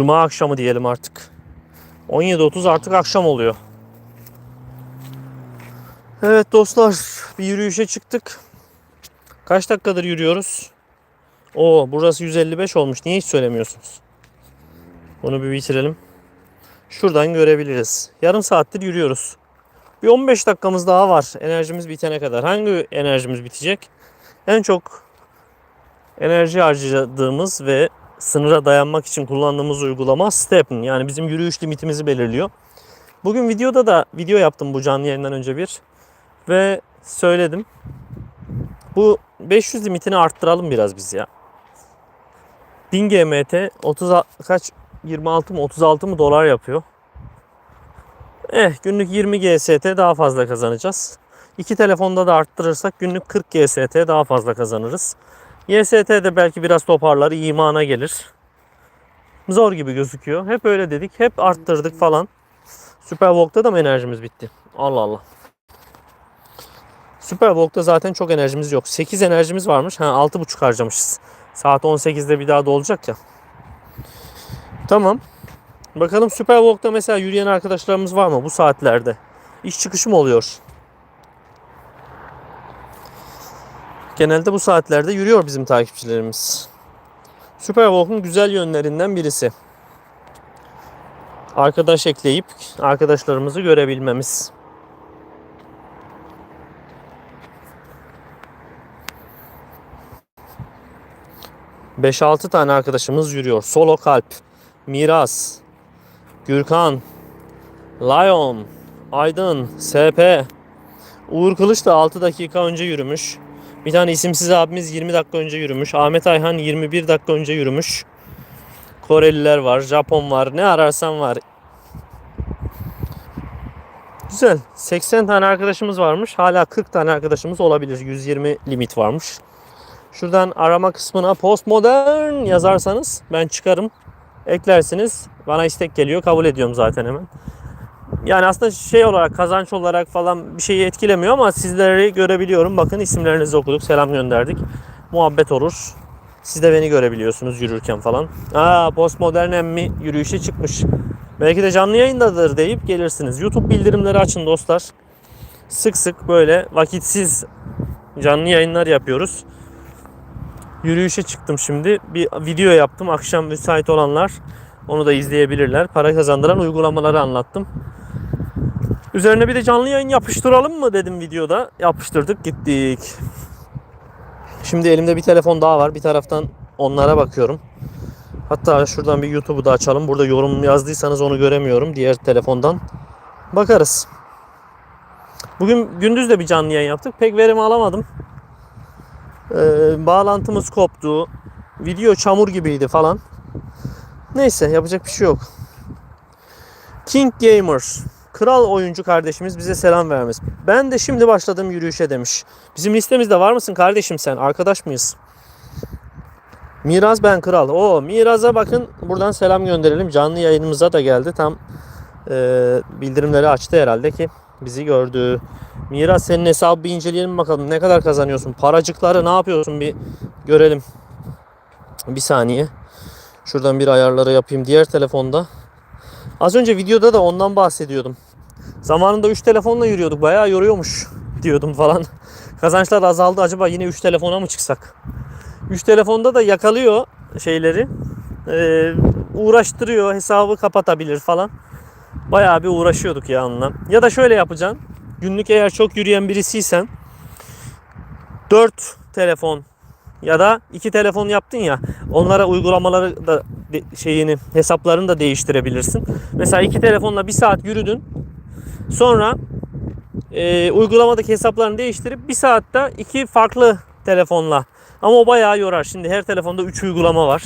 Cuma akşamı diyelim artık. 17.30 artık akşam oluyor. Evet dostlar bir yürüyüşe çıktık. Kaç dakikadır yürüyoruz? Oo burası 155 olmuş. Niye hiç söylemiyorsunuz? Bunu bir bitirelim. Şuradan görebiliriz. Yarım saattir yürüyoruz. Bir 15 dakikamız daha var enerjimiz bitene kadar. Hangi enerjimiz bitecek? En çok enerji harcadığımız ve sınıra dayanmak için kullandığımız uygulama Stepn. Yani bizim yürüyüş limitimizi belirliyor. Bugün videoda da video yaptım bu canlı yayından önce bir. Ve söyledim. Bu 500 limitini arttıralım biraz biz ya. 1000 GMT 30 kaç 26 mı 36 mı dolar yapıyor. Eh günlük 20 GST daha fazla kazanacağız. İki telefonda da arttırırsak günlük 40 GST daha fazla kazanırız. YST de belki biraz toparlar, imana gelir. Zor gibi gözüküyor. Hep öyle dedik. Hep arttırdık falan. Superwalk'ta da mı enerjimiz bitti? Allah Allah. Superwalk'ta zaten çok enerjimiz yok. 8 enerjimiz varmış. Ha 6.5 harcamışız. Saat 18'de bir daha dolacak ya. Tamam. Bakalım Superwalk'ta mesela yürüyen arkadaşlarımız var mı bu saatlerde? İş çıkışı mı oluyor? Genelde bu saatlerde yürüyor bizim takipçilerimiz. Superwalk'un güzel yönlerinden birisi. Arkadaş ekleyip arkadaşlarımızı görebilmemiz. Beş altı tane arkadaşımız yürüyor. Solo Kalp, Miras, Gürkan, Lion, Aydın, SP, Uğur Kılıç da 6 dakika önce yürümüş. Bir tane isimsiz abimiz 20 dakika önce yürümüş. Ahmet Ayhan 21 dakika önce yürümüş. Koreliler var, Japon var, ne ararsan var. Güzel. 80 tane arkadaşımız varmış. Hala 40 tane arkadaşımız olabilir. 120 limit varmış. Şuradan arama kısmına postmodern yazarsanız ben çıkarım. Eklersiniz. Bana istek geliyor. Kabul ediyorum zaten hemen. Yani aslında şey olarak kazanç olarak falan bir şeyi etkilemiyor ama sizleri görebiliyorum. Bakın isimlerinizi okuduk. Selam gönderdik. Muhabbet olur. Siz de beni görebiliyorsunuz yürürken falan. Aa postmodern emmi yürüyüşe çıkmış. Belki de canlı yayındadır deyip gelirsiniz. YouTube bildirimleri açın dostlar. Sık sık böyle vakitsiz canlı yayınlar yapıyoruz. Yürüyüşe çıktım şimdi. Bir video yaptım. Akşam müsait olanlar onu da izleyebilirler. Para kazandıran uygulamaları anlattım. Üzerine bir de canlı yayın yapıştıralım mı dedim videoda. Yapıştırdık gittik. Şimdi elimde bir telefon daha var. Bir taraftan onlara bakıyorum. Hatta şuradan bir YouTube'u da açalım. Burada yorum yazdıysanız onu göremiyorum. Diğer telefondan bakarız. Bugün gündüz de bir canlı yayın yaptık. Pek verim alamadım. Ee, bağlantımız koptu. Video çamur gibiydi falan. Neyse yapacak bir şey yok. King Gamers. Kral oyuncu kardeşimiz bize selam vermiş. Ben de şimdi başladım yürüyüşe demiş. Bizim listemizde var mısın kardeşim sen? Arkadaş mıyız? Miraz ben kral. O Miraz'a bakın buradan selam gönderelim. Canlı yayınımıza da geldi. Tam e, bildirimleri açtı herhalde ki bizi gördü. Miraz senin hesabı bir inceleyelim bakalım. Ne kadar kazanıyorsun? Paracıkları ne yapıyorsun bir görelim. Bir saniye. Şuradan bir ayarları yapayım. Diğer telefonda. Az önce videoda da ondan bahsediyordum. Zamanında 3 telefonla yürüyorduk. Bayağı yoruyormuş diyordum falan. Kazançlar azaldı. Acaba yine 3 telefona mı çıksak? 3 telefonda da yakalıyor şeyleri. Ee, uğraştırıyor. Hesabı kapatabilir falan. Bayağı bir uğraşıyorduk ya onunla. Ya da şöyle yapacaksın. Günlük eğer çok yürüyen birisiysen 4 telefon ya da iki telefon yaptın ya onlara uygulamaları da şeyini hesaplarını da değiştirebilirsin. Mesela iki telefonla bir saat yürüdün. Sonra e, uygulamadaki hesaplarını değiştirip bir saatte iki farklı telefonla ama o bayağı yorar. Şimdi her telefonda 3 uygulama var.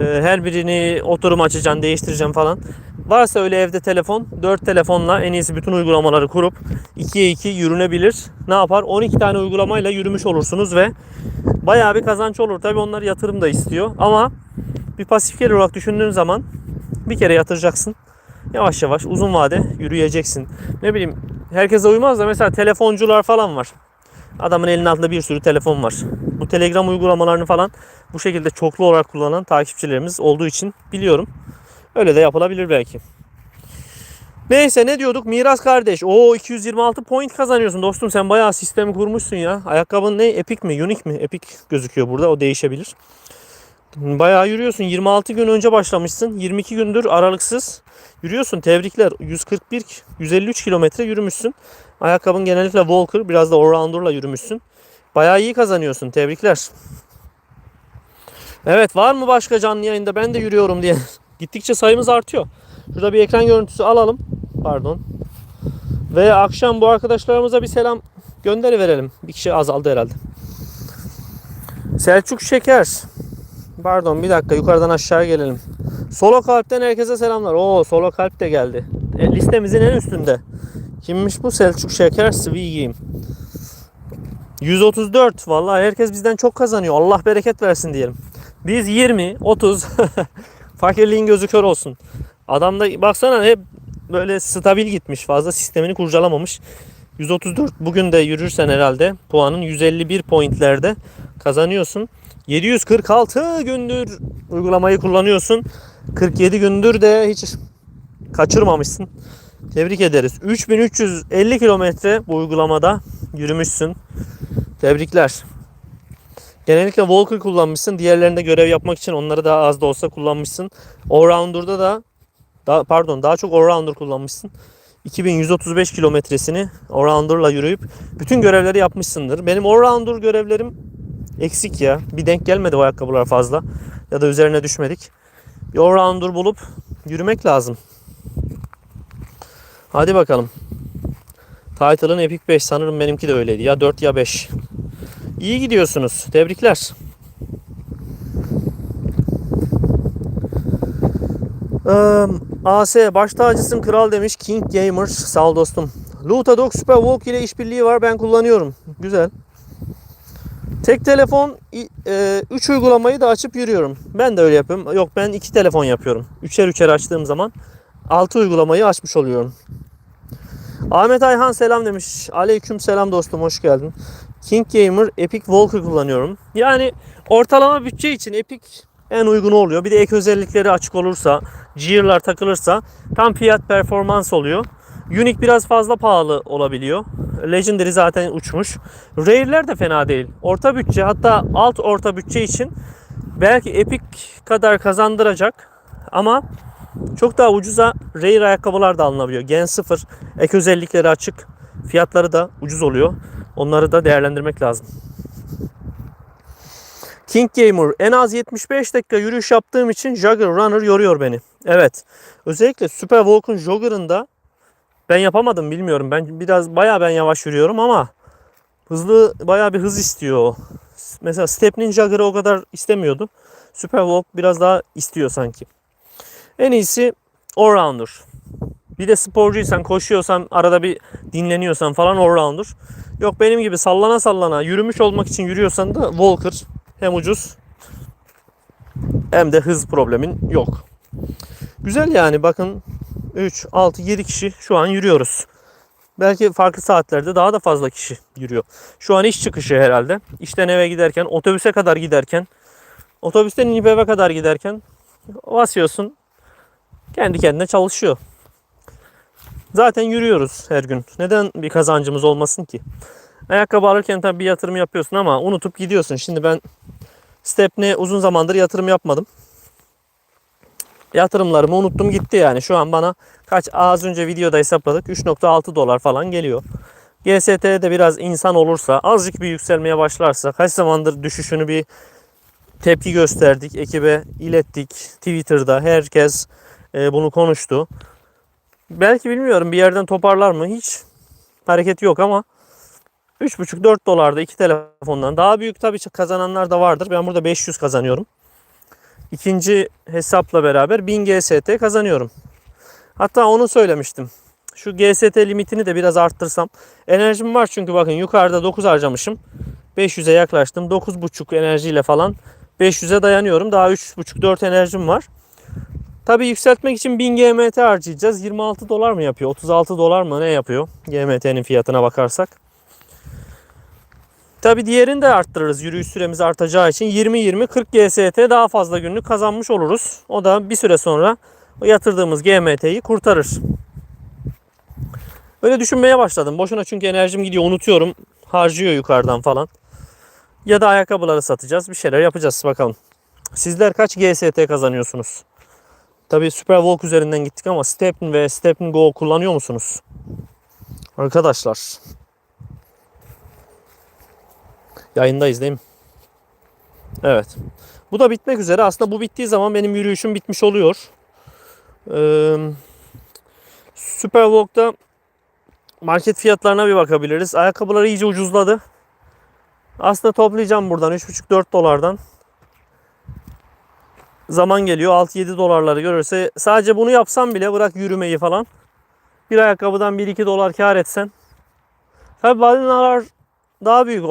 E, her birini oturum açacaksın, değiştireceksin falan. Varsa öyle evde telefon, 4 telefonla en iyisi bütün uygulamaları kurup 2'ye 2 yürünebilir. Ne yapar? 12 tane uygulamayla yürümüş olursunuz ve bayağı bir kazanç olur. Tabi onlar yatırım da istiyor ama bir pasif gelir olarak düşündüğün zaman bir kere yatıracaksın. Yavaş yavaş uzun vade yürüyeceksin. Ne bileyim herkese uymaz da mesela telefoncular falan var. Adamın elinin altında bir sürü telefon var. Bu Telegram uygulamalarını falan bu şekilde çoklu olarak kullanan takipçilerimiz olduğu için biliyorum. Öyle de yapılabilir belki. Neyse ne diyorduk? Miras kardeş. O 226 point kazanıyorsun dostum. Sen bayağı sistemi kurmuşsun ya. Ayakkabın ne? Epic mi? Unique mi? Epic gözüküyor burada. O değişebilir. Bayağı yürüyorsun. 26 gün önce başlamışsın. 22 gündür aralıksız yürüyorsun. Tebrikler. 141 153 kilometre yürümüşsün. Ayakkabın genellikle Walker, biraz da Allrounder'la yürümüşsün. Bayağı iyi kazanıyorsun. Tebrikler. Evet var mı başka canlı yayında ben de yürüyorum diye. Gittikçe sayımız artıyor. Şurada bir ekran görüntüsü alalım. Pardon. Ve akşam bu arkadaşlarımıza bir selam gönderi verelim. Bir kişi azaldı herhalde. Selçuk Şeker. Pardon bir dakika yukarıdan aşağı gelelim. Solo Kalp'ten herkese selamlar. Oo Solo Kalp de geldi. E, listemizin en üstünde. Kimmiş bu? Selçuk Şeker Swiggy'im. 134. Vallahi herkes bizden çok kazanıyor. Allah bereket versin diyelim. Biz 20, 30. Fakirliğin gözü kör olsun. Adam da baksana hep böyle stabil gitmiş. Fazla sistemini kurcalamamış. 134 bugün de yürürsen herhalde puanın 151 pointlerde kazanıyorsun. 746 gündür uygulamayı kullanıyorsun. 47 gündür de hiç kaçırmamışsın. Tebrik ederiz. 3350 kilometre bu uygulamada yürümüşsün. Tebrikler. Genellikle Walker kullanmışsın. Diğerlerinde görev yapmak için onları daha az da olsa kullanmışsın. Allrounder'da da daha, pardon daha çok Allrounder kullanmışsın. 2135 kilometresini Allrounder'la yürüyüp bütün görevleri yapmışsındır. Benim Allrounder görevlerim eksik ya. Bir denk gelmedi o ayakkabılar fazla. Ya da üzerine düşmedik. Bir Allrounder bulup yürümek lazım. Hadi bakalım. Title'ın Epic 5 sanırım benimki de öyleydi. Ya 4 ya 5. İyi gidiyorsunuz. Tebrikler. Ee, AS baş tacısın kral demiş King Gamer. Sağ ol dostum. Luta Dog Super Walk ile işbirliği var. Ben kullanıyorum. Güzel. Tek telefon 3 uygulamayı da açıp yürüyorum. Ben de öyle yapıyorum. Yok ben 2 telefon yapıyorum. Üçer üçer açtığım zaman 6 uygulamayı açmış oluyorum. Ahmet Ayhan selam demiş. Aleyküm selam dostum hoş geldin. King Gamer Epic Walker kullanıyorum. Yani ortalama bütçe için Epic en uygun oluyor. Bir de ek özellikleri açık olursa, gear'lar takılırsa tam fiyat performans oluyor. Unique biraz fazla pahalı olabiliyor. Legendary zaten uçmuş. Rare'ler de fena değil. Orta bütçe hatta alt orta bütçe için belki Epic kadar kazandıracak ama çok daha ucuza Rare ayakkabılar da alınabiliyor. Gen 0 ek özellikleri açık. Fiyatları da ucuz oluyor. Onları da değerlendirmek lazım. King Gamer en az 75 dakika yürüyüş yaptığım için Jogger Runner yoruyor beni. Evet. Özellikle Super Walk'un Jogger'ında ben yapamadım bilmiyorum. Ben biraz bayağı ben yavaş yürüyorum ama hızlı bayağı bir hız istiyor o. Mesela Stepney'in Jogger'ı o kadar istemiyordu. Super Walk biraz daha istiyor sanki. En iyisi all-rounder. Bir de sporcuysan, koşuyorsan, arada bir dinleniyorsan falan all-rounder. Yok benim gibi sallana sallana yürümüş olmak için yürüyorsan da Walker hem ucuz hem de hız problemin yok. Güzel yani bakın 3, 6, 7 kişi şu an yürüyoruz. Belki farklı saatlerde daha da fazla kişi yürüyor. Şu an iş çıkışı herhalde. İşten eve giderken, otobüse kadar giderken, otobüsten inip eve kadar giderken basıyorsun. Kendi kendine çalışıyor. Zaten yürüyoruz her gün. Neden bir kazancımız olmasın ki? Ayakkabı alırken tabii bir yatırım yapıyorsun ama unutup gidiyorsun. Şimdi ben Stepney uzun zamandır yatırım yapmadım. Yatırımlarımı unuttum gitti yani. Şu an bana kaç az önce videoda hesapladık 3.6 dolar falan geliyor. GST'de biraz insan olursa azıcık bir yükselmeye başlarsa kaç zamandır düşüşünü bir tepki gösterdik. Ekibe ilettik. Twitter'da herkes e, bunu konuştu. Belki bilmiyorum bir yerden toparlar mı? Hiç hareket yok ama 3.5-4 dolarda iki telefondan daha büyük tabii kazananlar da vardır. Ben burada 500 kazanıyorum. İkinci hesapla beraber 1000 GST kazanıyorum. Hatta onu söylemiştim. Şu GST limitini de biraz arttırsam. Enerjim var çünkü bakın yukarıda 9 harcamışım. 500'e yaklaştım. 9.5 enerjiyle falan 500'e dayanıyorum. Daha 3.5-4 enerjim var. Tabi yükseltmek için 1000 GMT harcayacağız. 26 dolar mı yapıyor? 36 dolar mı ne yapıyor? GMT'nin fiyatına bakarsak. Tabi diğerini de arttırırız. Yürüyüş süremiz artacağı için 20-20 40 GST daha fazla günlük kazanmış oluruz. O da bir süre sonra yatırdığımız GMT'yi kurtarır. Öyle düşünmeye başladım. Boşuna çünkü enerjim gidiyor unutuyorum. Harcıyor yukarıdan falan. Ya da ayakkabıları satacağız. Bir şeyler yapacağız bakalım. Sizler kaç GST kazanıyorsunuz? Tabii Superwalk üzerinden gittik ama Stepn ve Stepn Go kullanıyor musunuz? Arkadaşlar. Yayındayız değil mi? Evet. Bu da bitmek üzere. Aslında bu bittiği zaman benim yürüyüşüm bitmiş oluyor. Ee, Superwalk'ta market fiyatlarına bir bakabiliriz. Ayakkabılar iyice ucuzladı. Aslında toplayacağım buradan 3,5-4 dolardan. Zaman geliyor 6-7 dolarları görürse sadece bunu yapsam bile bırak yürümeyi falan. Bir ayakkabıdan 1-2 dolar kar etsen. Tabi balinalar daha büyük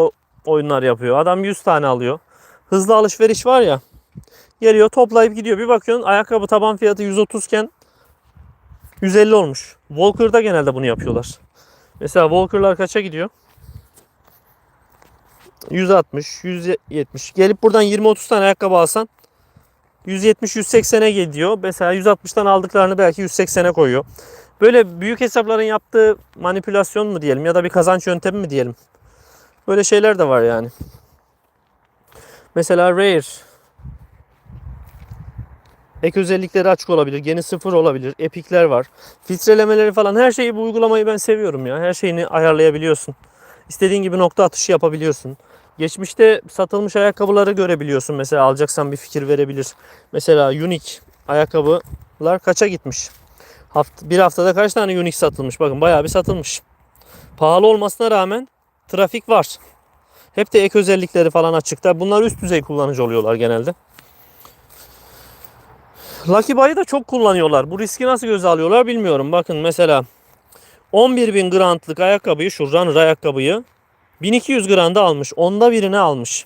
oyunlar yapıyor. Adam 100 tane alıyor. Hızlı alışveriş var ya. Geliyor toplayıp gidiyor. Bir bakıyorsun ayakkabı taban fiyatı 130 iken 150 olmuş. Walker'da genelde bunu yapıyorlar. Mesela Walker'lar kaça gidiyor? 160, 170. Gelip buradan 20-30 tane ayakkabı alsan 170-180'e gidiyor. Mesela 160'tan aldıklarını belki 180'e koyuyor. Böyle büyük hesapların yaptığı manipülasyon mu diyelim ya da bir kazanç yöntemi mi diyelim. Böyle şeyler de var yani. Mesela Rare Ek özellikleri açık olabilir. Geni sıfır olabilir. Epikler var. Filtrelemeleri falan. Her şeyi bu uygulamayı ben seviyorum ya. Her şeyini ayarlayabiliyorsun. İstediğin gibi nokta atışı yapabiliyorsun. Geçmişte satılmış ayakkabıları görebiliyorsun. Mesela alacaksan bir fikir verebilir. Mesela Unique ayakkabılar kaça gitmiş? Hafta, bir haftada kaç tane Unique satılmış? Bakın bayağı bir satılmış. Pahalı olmasına rağmen trafik var. Hep de ek özellikleri falan açıkta. Bunlar üst düzey kullanıcı oluyorlar genelde. Lucky Buy'ı da çok kullanıyorlar. Bu riski nasıl göze alıyorlar bilmiyorum. Bakın mesela 11.000 grantlık ayakkabıyı, şu runner ayakkabıyı 1200 granda almış. Onda birini almış.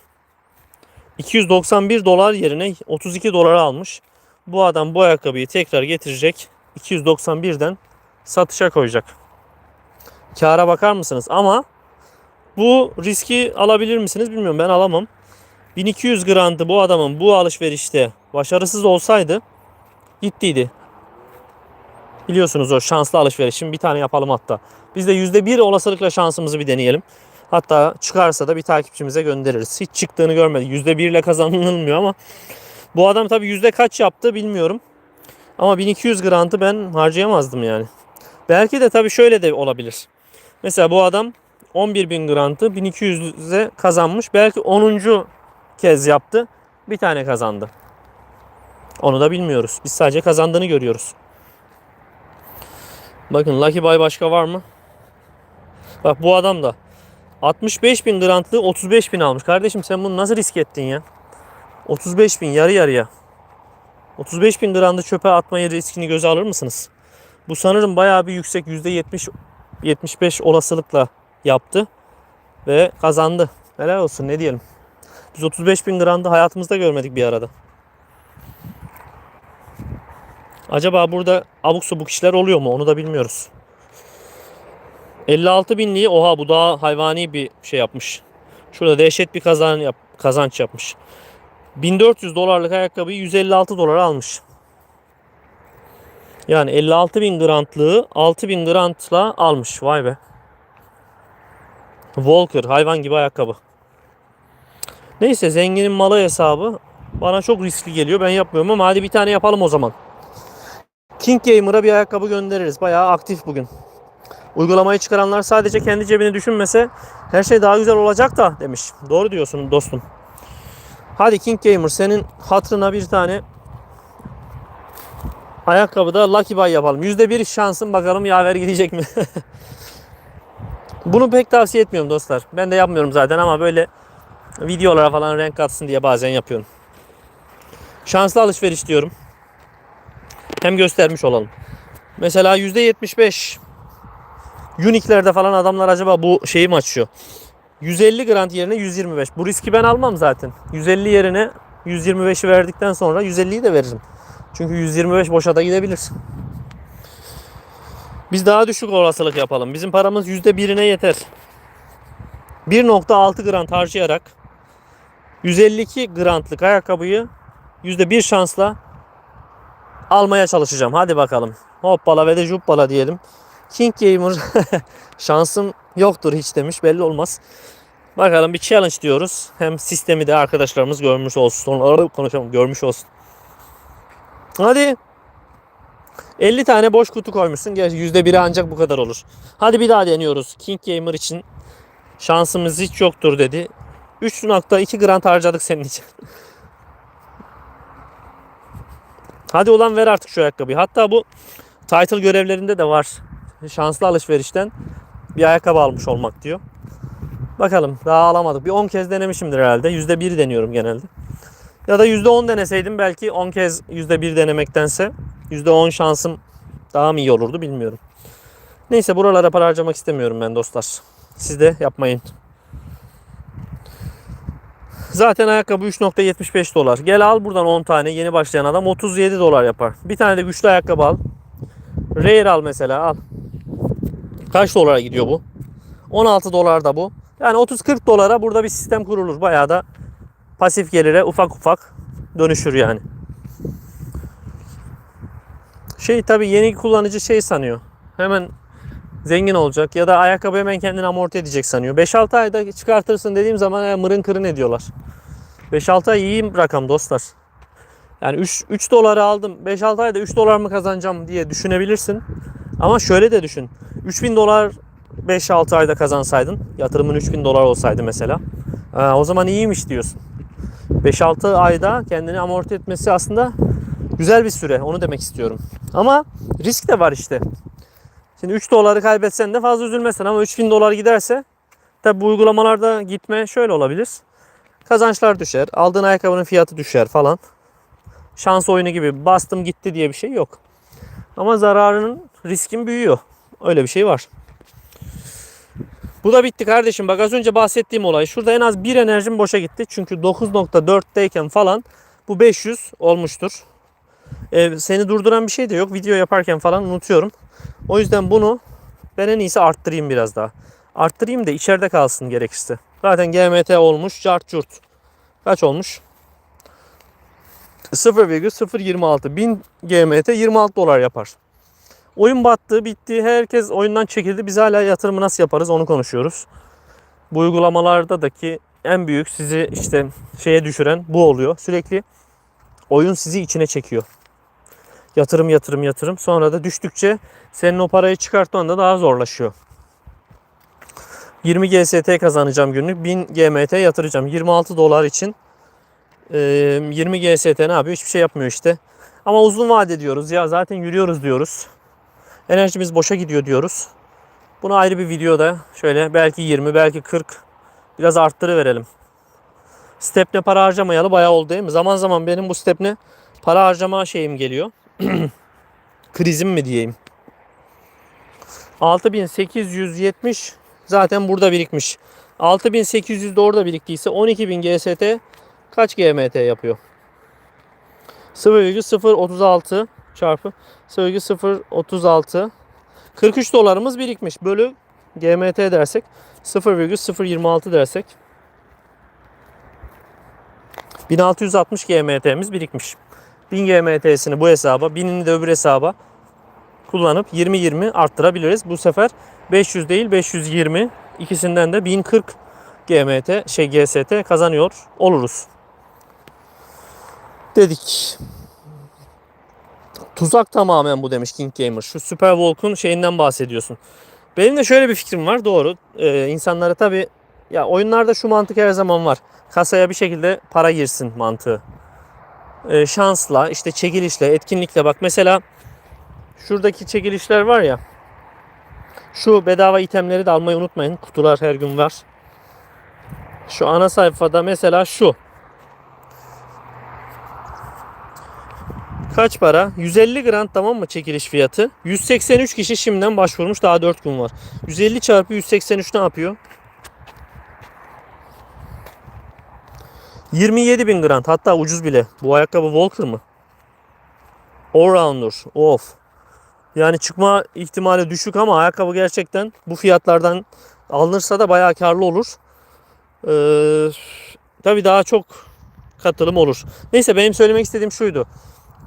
291 dolar yerine 32 dolara almış. Bu adam bu ayakkabıyı tekrar getirecek. 291'den satışa koyacak. Kâra bakar mısınız? Ama bu riski alabilir misiniz bilmiyorum. Ben alamam. 1200 grantı bu adamın bu alışverişte başarısız olsaydı gittiydi. Biliyorsunuz o şanslı alışveriş. Şimdi bir tane yapalım hatta. Biz de %1 olasılıkla şansımızı bir deneyelim. Hatta çıkarsa da bir takipçimize göndeririz. Hiç çıktığını görmedik. %1 ile kazanılmıyor ama bu adam tabii yüzde kaç yaptı bilmiyorum. Ama 1200 grantı ben harcayamazdım yani. Belki de tabii şöyle de olabilir. Mesela bu adam 11.000 grantı 1200'e kazanmış. Belki 10. kez yaptı. Bir tane kazandı. Onu da bilmiyoruz. Biz sadece kazandığını görüyoruz. Bakın Lucky Buy başka var mı? Bak bu adam da 65 bin grantlı 35 bin almış. Kardeşim sen bunu nasıl risk ettin ya? 35 bin yarı yarıya. 35 bin grantı çöpe atmayı riskini göze alır mısınız? Bu sanırım bayağı bir yüksek %70 75 olasılıkla yaptı ve kazandı. Helal olsun ne diyelim. Biz 35 bin grantı hayatımızda görmedik bir arada. Acaba burada abuk subuk işler oluyor mu onu da bilmiyoruz. 56 binliği oha bu daha hayvani bir şey yapmış. Şurada dehşet bir kazan yap, kazanç yapmış. 1400 dolarlık ayakkabıyı 156 dolara almış. Yani 56 bin grantlığı 6 bin grantla almış. Vay be. Walker hayvan gibi ayakkabı. Neyse zenginin malı hesabı bana çok riskli geliyor. Ben yapmıyorum ama hadi bir tane yapalım o zaman. King Gamer'a bir ayakkabı göndeririz. Bayağı aktif bugün. Uygulamayı çıkaranlar sadece kendi cebini düşünmese her şey daha güzel olacak da demiş. Doğru diyorsun dostum. Hadi King Gamer senin hatırına bir tane ayakkabı da Lucky Buy yapalım. %1 şansın bakalım yaver gidecek mi? Bunu pek tavsiye etmiyorum dostlar. Ben de yapmıyorum zaten ama böyle videolara falan renk katsın diye bazen yapıyorum. Şanslı alışveriş diyorum. Hem göstermiş olalım. Mesela %75 Unique'lerde falan adamlar acaba bu şeyi mi açıyor? 150 grant yerine 125. Bu riski ben almam zaten. 150 yerine 125'i verdikten sonra 150'yi de veririm. Çünkü 125 boşa da gidebilir. Biz daha düşük olasılık yapalım. Bizim paramız %1'ine yeter. 1.6 grant harcayarak 152 grantlık ayakkabıyı %1 şansla almaya çalışacağım. Hadi bakalım. Hoppala ve de juppala diyelim. King Gamer şansım yoktur hiç demiş. Belli olmaz. Bakalım bir challenge diyoruz. Hem sistemi de arkadaşlarımız görmüş olsun. Sonra konuşalım görmüş olsun. Hadi. 50 tane boş kutu koymuşsun. Gerçi %1'i ancak bu kadar olur. Hadi bir daha deniyoruz. King Gamer için şansımız hiç yoktur dedi. 3.2 grant harcadık senin için. Hadi ulan ver artık şu ayakkabıyı. Hatta bu title görevlerinde de var. Şanslı alışverişten bir ayakkabı almış olmak diyor. Bakalım daha alamadık. Bir 10 kez denemişimdir herhalde. %1 deniyorum genelde. Ya da %10 deneseydim belki 10 kez %1 denemektense %10 şansım daha mı iyi olurdu bilmiyorum. Neyse buralara para harcamak istemiyorum ben dostlar. Siz de yapmayın. Zaten ayakkabı 3.75 dolar. Gel al buradan 10 tane yeni başlayan adam 37 dolar yapar. Bir tane de güçlü ayakkabı al. Rare al mesela al. Kaç dolara gidiyor bu? 16 dolar da bu. Yani 30-40 dolara burada bir sistem kurulur. Bayağı da pasif gelire ufak ufak dönüşür yani. Şey tabii yeni kullanıcı şey sanıyor. Hemen zengin olacak ya da ayakkabı hemen kendini amorti edecek sanıyor. 5-6 ayda çıkartırsın dediğim zaman mırın kırın ediyorlar. 5-6 ay iyi rakam dostlar. Yani 3, 3 doları aldım. 5-6 ayda 3 dolar mı kazanacağım diye düşünebilirsin. Ama şöyle de düşün. 3000 dolar 5-6 ayda kazansaydın. Yatırımın 3000 dolar olsaydı mesela. O zaman iyiymiş diyorsun. 5-6 ayda kendini amorti etmesi aslında güzel bir süre. Onu demek istiyorum. Ama risk de var işte. Şimdi 3 doları kaybetsen de fazla üzülmezsin ama 3000 dolar giderse tabi bu uygulamalarda gitme şöyle olabilir. Kazançlar düşer. Aldığın ayakkabının fiyatı düşer falan. Şans oyunu gibi bastım gitti diye bir şey yok. Ama zararının riskin büyüyor. Öyle bir şey var. Bu da bitti kardeşim. Bak az önce bahsettiğim olay. Şurada en az bir enerjim boşa gitti. Çünkü 9.4'teyken falan bu 500 olmuştur. Ee, seni durduran bir şey de yok. Video yaparken falan unutuyorum. O yüzden bunu ben en iyisi arttırayım biraz daha. Arttırayım da içeride kalsın gerekirse. Zaten GMT olmuş. Cart curt. Kaç olmuş? 0,026 1000 GMT 26 dolar yapar. Oyun battı, bitti. Herkes oyundan çekildi. Biz hala yatırımı nasıl yaparız onu konuşuyoruz. Bu uygulamalardaki en büyük sizi işte şeye düşüren bu oluyor. Sürekli oyun sizi içine çekiyor. Yatırım yatırım yatırım. Sonra da düştükçe senin o parayı çıkartman da daha zorlaşıyor. 20 GST kazanacağım günlük. 1000 GMT yatıracağım. 26 dolar için e, 20 GST ne yapıyor? Hiçbir şey yapmıyor işte. Ama uzun vade diyoruz ya zaten yürüyoruz diyoruz. Enerjimiz boşa gidiyor diyoruz. Bunu ayrı bir videoda şöyle belki 20 belki 40 biraz arttırıverelim. Stepne para harcamayalı bayağı oldu değil mi? Zaman zaman benim bu stepne para harcama şeyim geliyor. Krizim mi diyeyim. 6870 zaten burada birikmiş. 6800 de orada biriktiyse 12000 GST kaç GMT yapıyor? 0,036 çarpı 0,036 43 dolarımız birikmiş. Bölü GMT dersek 0,026 dersek 1660 GMT'miz birikmiş. 1000 GMT'sini bu hesaba, 1000'ini de öbür hesaba kullanıp 20-20 arttırabiliriz. Bu sefer 500 değil 520 ikisinden de 1040 GMT şey GST kazanıyor oluruz. Dedik. Tuzak tamamen bu demiş King Gamer. Şu Super Volk'un şeyinden bahsediyorsun. Benim de şöyle bir fikrim var doğru. Ee, insanlara tabi ya oyunlarda şu mantık her zaman var. Kasaya bir şekilde para girsin mantığı. Ee, şansla, işte çekilişle, etkinlikle bak mesela şuradaki çekilişler var ya. Şu bedava itemleri de almayı unutmayın. Kutular her gün var. Şu ana sayfada mesela şu. Kaç para? 150 grant tamam mı çekiliş fiyatı? 183 kişi şimdiden başvurmuş daha 4 gün var. 150 çarpı 183 ne yapıyor? 27 bin grant hatta ucuz bile. Bu ayakkabı Walker mı? Allrounder. Of. Yani çıkma ihtimali düşük ama ayakkabı gerçekten bu fiyatlardan alınırsa da bayağı karlı olur. Ee, tabii daha çok katılım olur. Neyse benim söylemek istediğim şuydu.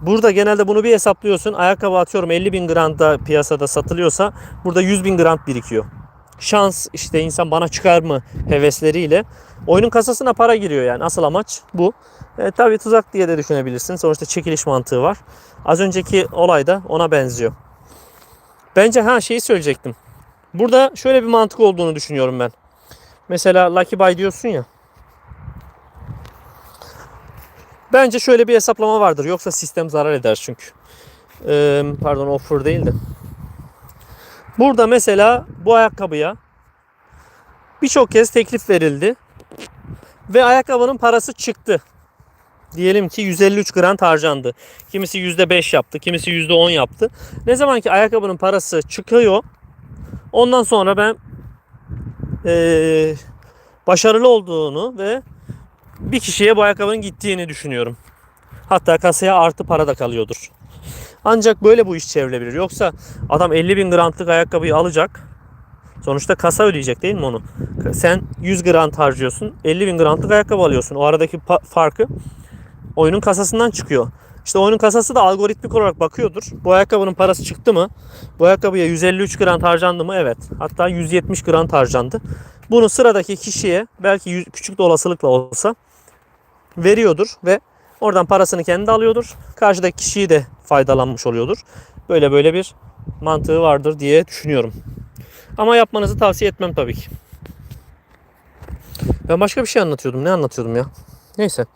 Burada genelde bunu bir hesaplıyorsun. Ayakkabı atıyorum 50 bin gram da piyasada satılıyorsa burada 100 bin gram birikiyor. Şans işte insan bana çıkar mı hevesleriyle. Oyunun kasasına para giriyor yani. Asıl amaç bu. E, tabii tuzak diye de düşünebilirsin. Sonuçta çekiliş mantığı var. Az önceki olay da ona benziyor. Bence ha şeyi söyleyecektim. Burada şöyle bir mantık olduğunu düşünüyorum ben. Mesela Lucky Buy diyorsun ya. Bence şöyle bir hesaplama vardır. Yoksa sistem zarar eder çünkü. Ee, pardon offer değil de. Burada mesela bu ayakkabıya birçok kez teklif verildi. Ve ayakkabının parası çıktı. Diyelim ki 153 grant harcandı. Kimisi %5 yaptı, kimisi %10 yaptı. Ne zaman ki ayakkabının parası çıkıyor, ondan sonra ben eee, başarılı olduğunu ve bir kişiye bu ayakkabının gittiğini düşünüyorum. Hatta kasaya artı para da kalıyordur. Ancak böyle bu iş çevrilebilir. Yoksa adam 50 bin grantlık ayakkabıyı alacak. Sonuçta kasa ödeyecek değil mi onu? Sen 100 grant harcıyorsun. 50 bin grantlık ayakkabı alıyorsun. O aradaki farkı oyunun kasasından çıkıyor. İşte oyunun kasası da algoritmik olarak bakıyordur. Bu ayakkabının parası çıktı mı? Bu ayakkabıya 153 grant harcandı mı? Evet. Hatta 170 grant harcandı. Bunu sıradaki kişiye belki küçük de olasılıkla olsa veriyordur ve oradan parasını kendi alıyordur. Karşıdaki kişiyi de faydalanmış oluyordur. Böyle böyle bir mantığı vardır diye düşünüyorum. Ama yapmanızı tavsiye etmem tabii ki. Ben başka bir şey anlatıyordum. Ne anlatıyordum ya? Neyse.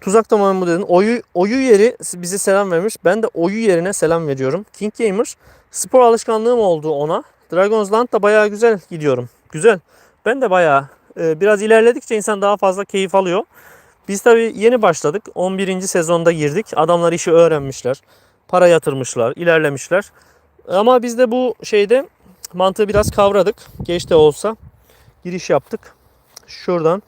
Tuzak tamamı bu dedin. Oyu, oyu yeri bize selam vermiş. Ben de oyu yerine selam veriyorum. King Gamer spor alışkanlığım oldu ona. Dragon's Land da bayağı güzel gidiyorum. Güzel. Ben de bayağı e, biraz ilerledikçe insan daha fazla keyif alıyor. Biz tabii yeni başladık. 11. sezonda girdik. Adamlar işi öğrenmişler. Para yatırmışlar, ilerlemişler. Ama biz de bu şeyde mantığı biraz kavradık. Geç de olsa giriş yaptık. Şuradan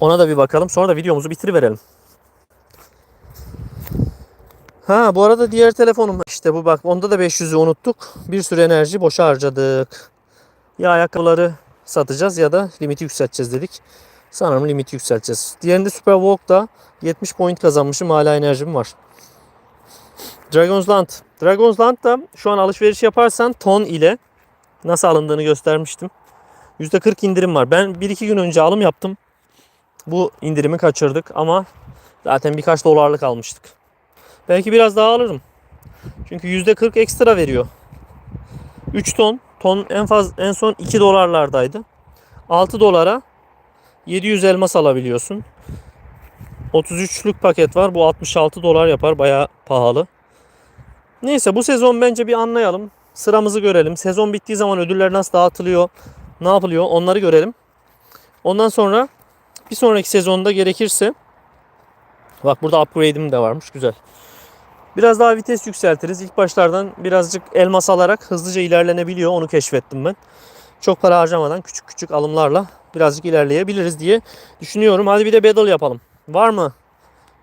ona da bir bakalım. Sonra da videomuzu bitiriverelim. Ha bu arada diğer telefonum işte bu bak onda da 500'ü unuttuk. Bir sürü enerji boşa harcadık. Ya ayakkabıları satacağız ya da limiti yükselteceğiz dedik. Sanırım limiti yükselteceğiz. Diğerinde Super Walk'da 70 point kazanmışım. Hala enerjim var. Dragon's Land. Dragon's Land'da şu an alışveriş yaparsan ton ile nasıl alındığını göstermiştim. %40 indirim var. Ben 1-2 gün önce alım yaptım. Bu indirimi kaçırdık ama zaten birkaç dolarlık almıştık. Belki biraz daha alırım. Çünkü %40 ekstra veriyor. 3 ton. Ton en fazla en son 2 dolarlardaydı. 6 dolara 700 elmas alabiliyorsun. 33'lük paket var. Bu 66 dolar yapar. Bayağı pahalı. Neyse bu sezon bence bir anlayalım. Sıramızı görelim. Sezon bittiği zaman ödüller nasıl dağıtılıyor, ne yapılıyor onları görelim. Ondan sonra bir sonraki sezonda gerekirse bak burada upgrade'im de varmış. Güzel. Biraz daha vites yükseltiriz. İlk başlardan birazcık elmas alarak hızlıca ilerlenebiliyor. Onu keşfettim ben. Çok para harcamadan küçük küçük alımlarla birazcık ilerleyebiliriz diye düşünüyorum. Hadi bir de battle yapalım. Var mı?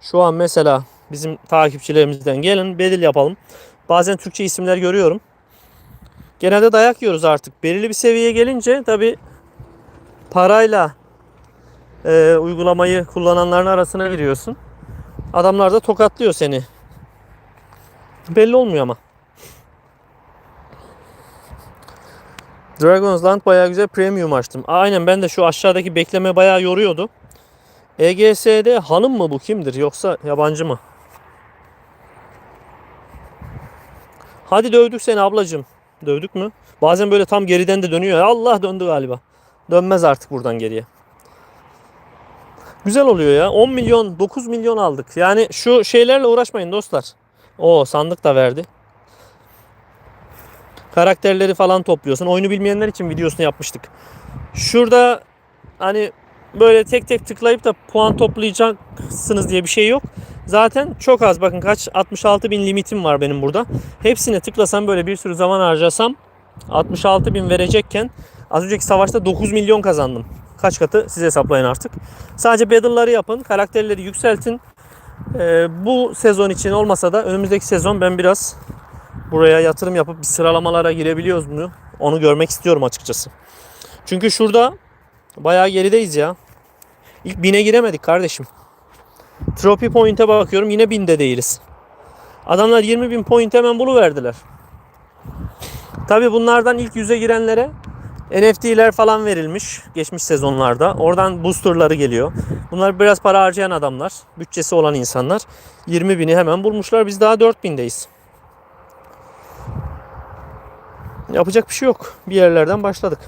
Şu an mesela bizim takipçilerimizden gelin battle yapalım. Bazen Türkçe isimler görüyorum. Genelde dayak yiyoruz artık. Belirli bir seviyeye gelince tabi parayla e, uygulamayı kullananların arasına giriyorsun. Adamlar da tokatlıyor seni. Belli olmuyor ama. Dragon's Land bayağı güzel premium açtım. Aynen ben de şu aşağıdaki bekleme bayağı yoruyordu. EGS'de hanım mı bu kimdir yoksa yabancı mı? Hadi dövdük seni ablacığım. Dövdük mü? Bazen böyle tam geriden de dönüyor. Allah döndü galiba. Dönmez artık buradan geriye. Güzel oluyor ya. 10 milyon, 9 milyon aldık. Yani şu şeylerle uğraşmayın dostlar. O sandık da verdi. Karakterleri falan topluyorsun. Oyunu bilmeyenler için videosunu yapmıştık. Şurada hani böyle tek tek tıklayıp da puan toplayacaksınız diye bir şey yok. Zaten çok az bakın kaç 66 bin limitim var benim burada. Hepsine tıklasam böyle bir sürü zaman harcasam 66 bin verecekken az önceki savaşta 9 milyon kazandım. Kaç katı siz hesaplayın artık. Sadece battle'ları yapın, karakterleri yükseltin. Ee, bu sezon için olmasa da önümüzdeki sezon ben biraz buraya yatırım yapıp bir sıralamalara girebiliyoruz mu? Onu görmek istiyorum açıkçası. Çünkü şurada bayağı gerideyiz ya. İlk bine giremedik kardeşim. Trophy Point'e bakıyorum yine binde değiliz. Adamlar 20 bin point hemen buluverdiler. Tabi bunlardan ilk yüze girenlere NFT'ler falan verilmiş geçmiş sezonlarda. Oradan boosterları geliyor. Bunlar biraz para harcayan adamlar. Bütçesi olan insanlar. 20 bini hemen bulmuşlar. Biz daha 4 bindeyiz. Yapacak bir şey yok. Bir yerlerden başladık.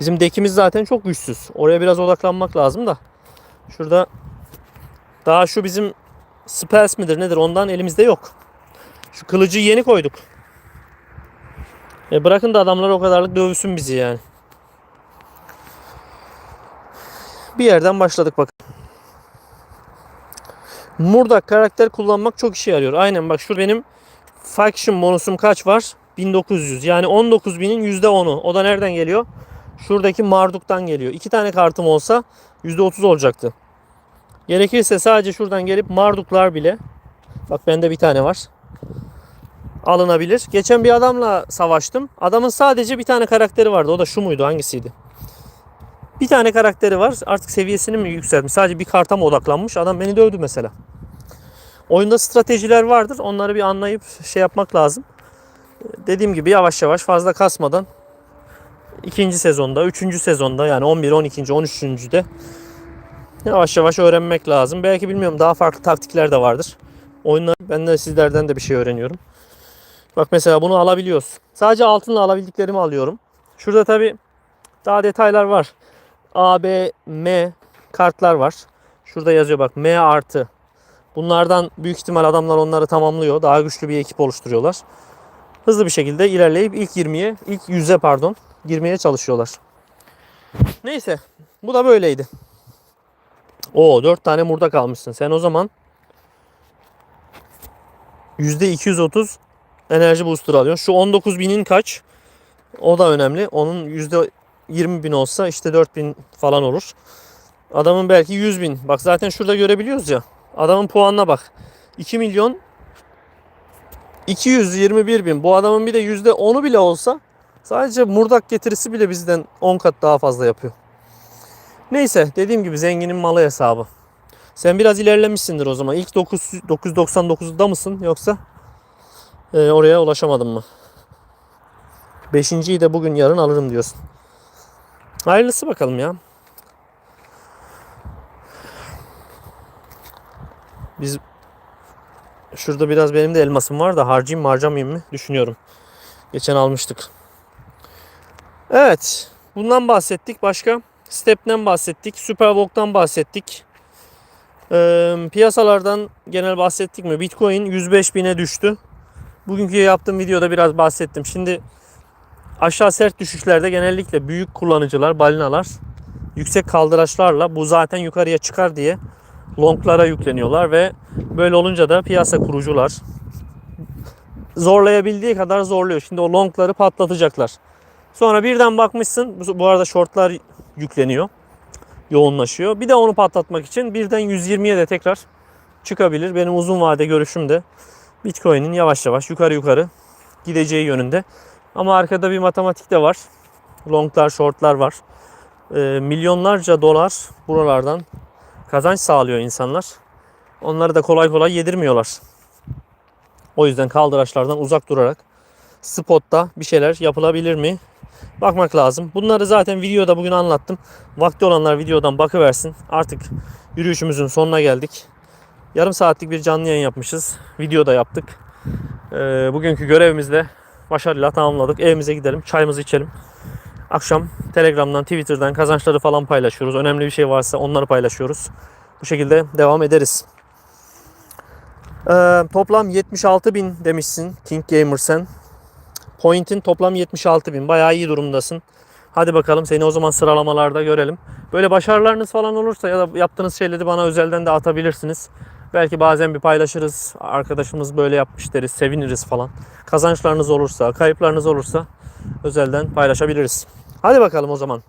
Bizim dekimiz zaten çok güçsüz. Oraya biraz odaklanmak lazım da. Şurada daha şu bizim spells midir nedir ondan elimizde yok. Şu kılıcı yeni koyduk. E bırakın da adamlar o kadarlık dövsün bizi yani. Bir yerden başladık bakın. Murdak karakter kullanmak çok işe yarıyor. Aynen bak şu benim faction bonusum kaç var? 1900. Yani 19.000'in %10'u. O da nereden geliyor? Şuradaki Marduk'tan geliyor. İki tane kartım olsa %30 olacaktı. Gerekirse sadece şuradan gelip Marduklar bile bak bende bir tane var. Alınabilir. Geçen bir adamla savaştım. Adamın sadece bir tane karakteri vardı. O da şu muydu? Hangisiydi? Bir tane karakteri var. Artık seviyesini mi yükseltmiş? Sadece bir karta mı odaklanmış? Adam beni dövdü mesela. Oyunda stratejiler vardır. Onları bir anlayıp şey yapmak lazım. Dediğim gibi yavaş yavaş fazla kasmadan ikinci sezonda, üçüncü sezonda yani 11, 12, 13. de yavaş yavaş öğrenmek lazım. Belki bilmiyorum daha farklı taktikler de vardır. Oyunlar ben de sizlerden de bir şey öğreniyorum. Bak mesela bunu alabiliyoruz. Sadece altınla alabildiklerimi alıyorum. Şurada tabi daha detaylar var. A, B, M kartlar var. Şurada yazıyor bak M artı. Bunlardan büyük ihtimal adamlar onları tamamlıyor. Daha güçlü bir ekip oluşturuyorlar. Hızlı bir şekilde ilerleyip ilk 20'ye, ilk 100'e pardon girmeye çalışıyorlar. Neyse bu da böyleydi. O 4 tane murda kalmışsın. Sen o zaman %230 enerji booster alıyorsun. Şu 19.000'in kaç? O da önemli. Onun %20.000 olsa işte 4.000 falan olur. Adamın belki 100.000. Bak zaten şurada görebiliyoruz ya. Adamın puanına bak. 2 milyon 221 bin. Bu adamın bir de %10'u bile olsa sadece murdak getirisi bile bizden 10 kat daha fazla yapıyor. Neyse dediğim gibi zenginin malı hesabı. Sen biraz ilerlemişsindir o zaman. İlk 9, 999'da mısın yoksa e, oraya ulaşamadın mı? Beşinciyi de bugün yarın alırım diyorsun. Hayırlısı bakalım ya. Biz şurada biraz benim de elmasım var da harcayayım mı harcamayayım mı düşünüyorum. Geçen almıştık. Evet. Bundan bahsettik. Başka? Step'ten bahsettik. Superwalk'tan bahsettik. Ee, piyasalardan genel bahsettik mi? Bitcoin 105 bine düştü. Bugünkü yaptığım videoda biraz bahsettim. Şimdi aşağı sert düşüşlerde genellikle büyük kullanıcılar, balinalar yüksek kaldıraçlarla bu zaten yukarıya çıkar diye longlara yükleniyorlar ve böyle olunca da piyasa kurucular zorlayabildiği kadar zorluyor. Şimdi o longları patlatacaklar. Sonra birden bakmışsın bu- arada shortlar yükleniyor. Yoğunlaşıyor. Bir de onu patlatmak için birden 120'ye de tekrar çıkabilir. Benim uzun vade görüşüm de Bitcoin'in yavaş yavaş yukarı yukarı gideceği yönünde. Ama arkada bir matematik de var. Longlar, shortlar var. Ee, milyonlarca dolar buralardan kazanç sağlıyor insanlar. Onları da kolay kolay yedirmiyorlar. O yüzden kaldıraçlardan uzak durarak spotta bir şeyler yapılabilir mi? Bakmak lazım. Bunları zaten videoda bugün anlattım. Vakti olanlar videodan bakıversin. Artık yürüyüşümüzün sonuna geldik. Yarım saatlik bir canlı yayın yapmışız. Video da yaptık. Ee, bugünkü görevimizi de başarıyla tamamladık. Evimize gidelim, çayımızı içelim. Akşam Telegram'dan, Twitter'dan kazançları falan paylaşıyoruz. Önemli bir şey varsa onları paylaşıyoruz. Bu şekilde devam ederiz. Ee, toplam 76 bin demişsin King Gamer. Point'in toplam 76 bin. Bayağı iyi durumdasın. Hadi bakalım seni o zaman sıralamalarda görelim. Böyle başarılarınız falan olursa ya da yaptığınız şeyleri bana özelden de atabilirsiniz. Belki bazen bir paylaşırız. Arkadaşımız böyle yapmış deriz. Seviniriz falan. Kazançlarınız olursa, kayıplarınız olursa özelden paylaşabiliriz. Hadi bakalım o zaman.